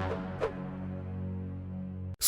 Thank you.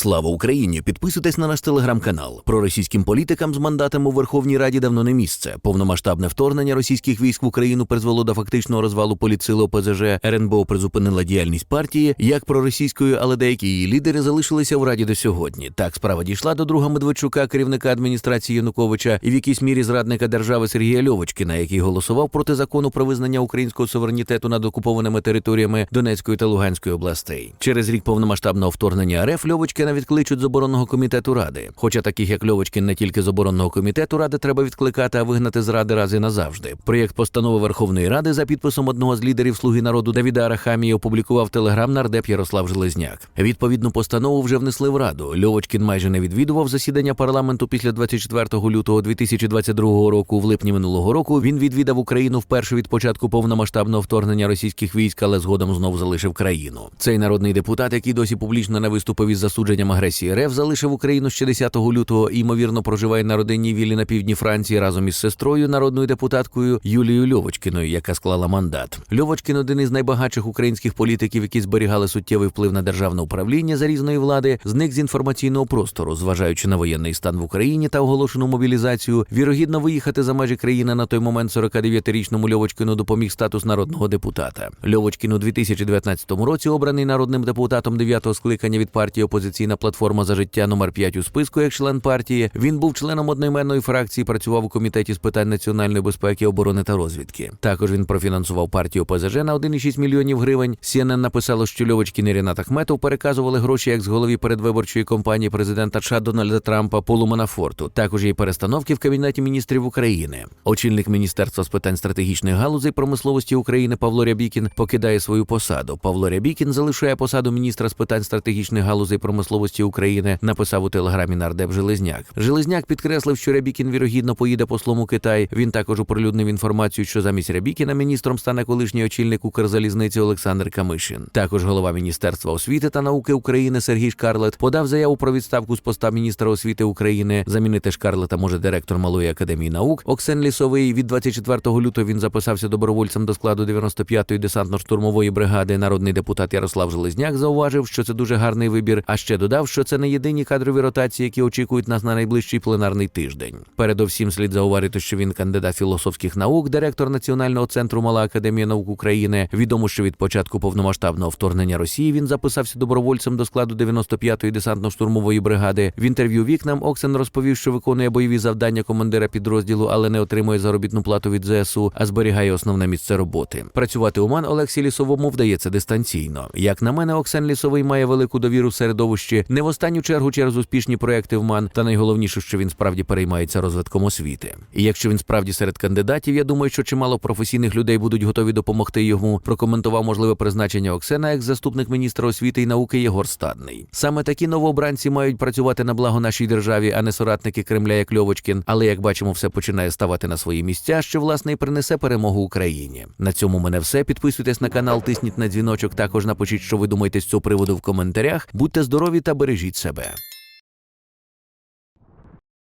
Слава Україні! Підписуйтесь на наш телеграм-канал. Проросійським політикам з мандатами у Верховній Раді давно не місце. Повномасштабне вторгнення російських військ в Україну призвело до фактичного розвалу політсили ОПЗЖ. РНБО призупинила діяльність партії як проросійської, але деякі її лідери залишилися в раді до сьогодні. Так справа дійшла до друга Медведчука, керівника адміністрації Януковича, і в якійсь мірі зрадника держави Сергія Льовочкіна, який голосував проти закону про визнання українського суверенітету над окупованими територіями Донецької та Луганської областей. Через рік повномасштабного вторгнення РФ Льовочкіна відкличуть з оборонного комітету ради. Хоча таких як Льовочкін не тільки з оборонного комітету ради треба відкликати, а вигнати з ради раз і назавжди. Проєкт постанови Верховної Ради за підписом одного з лідерів Слуги народу Давіда Арахамії опублікував телеграм нардеп Ярослав Железняк. Відповідну постанову вже внесли в раду. Льовочкін майже не відвідував засідання парламенту після 24 лютого 2022 року. В липні минулого року він відвідав Україну вперше від початку повномасштабного вторгнення російських військ, але згодом знов залишив країну. Цей народний депутат, який досі публічно не виступив із засудженням агресії РФ, залишив Україну ще 10 лютого і ймовірно проживає на родинній віллі на півдні Франції разом із сестрою, народною депутаткою Юлією Льовочкіною, яка склала мандат. Льовочкін один із найбагатших українських політиків, які зберігали суттєвий вплив на державне управління за різної влади, зник з інформаційного простору, зважаючи на воєнний стан в Україні та оголошену мобілізацію. Вірогідно виїхати за межі країни на той момент 49-річному Льовочкіну допоміг статус народного депутата. Льовочкін у 2019 році обраний народним депутатом 9-го скликання від партії Опозиційна платформа за життя номер 5 у списку як член партії. Він був членом одноіменної фракції, працював у комітеті з питань національної безпеки, оборони та розвідки. Також він профінансував партію ОПЗЖ на 1,6 мільйонів гривень. CNN написало, що Льовочкін і Ренат Ахметов переказували гроші як з голові передвиборчої кампанії президента США Дональда Трампа Полу Манафорту. Також є перестановки в кабінеті міністрів України. Очільник міністерства з питань стратегічних галузей промисловості України Павло Рябікін покидає свою посаду. Павло Рябікін залишає посаду міністра з питань стратегічних галузей промисловості України. Написав у телеграмі нардеп Железняк. Железняк підкреслив, що Рябікін вірогідно поїде послом у Китай. Він також оприлюднив інформацію, що замість Рябікіна міністром стане колишній очільник Укрзалізниці Олександр Камишин. Також голова міністерства освіти та науки України Сергій Шкарлет подав заяву про відставку з поста міністра освіти України. Замінити Шкарлета може директор Малої академії наук Оксен Лісовий. Від 24 лютого він записався добровольцем до складу 95-ї десантно-штурмової бригади. Народний депутат Ярослав Железняк зауважив, що це дуже гарний вибір. А ще додав, що це не єдині кадрові ротації, які очікують нас на найближчий пленарний тиждень. Передовсім слід зауважити, що він кандидат філософських наук, директор Національного центру Мала Академія наук України. Відомо, що від початку повномасштабного вторгнення Росії він записався добровольцем до складу 95-ї десантно-штурмової бригади. В інтерв'ю вікнам Оксен розповів, що виконує бойові завдання командира підрозділу, але не отримує заробітну плату від ЗСУ, а зберігає основне місце роботи. Працювати у МАН Олексі Лісовому вдається дистанційно. Як на мене, Оксен Лісовий має велику довіру в середовищі, не в останню чергу через успішні проекти в МАН, та найголовніше, що він справді переймається розвитком освіти. І якщо він справді серед кандидатів, я думаю, що чимало професійних людей будуть готові допомогти йому. Прокоментував можливе призначення Оксена як заступник міністра освіти і науки Єгор Стадний. Саме такі новообранці мають працювати на благо нашій державі, а не соратники Кремля як Льовочкін. Але як бачимо, все починає ставати на свої місця, що власне і принесе перемогу Україні. На цьому мене все. Підписуйтесь на канал, тисніть на дзвіночок. Також напишіть, що ви думаєте з цього приводу в коментарях. Будьте здорові та бережіть себе.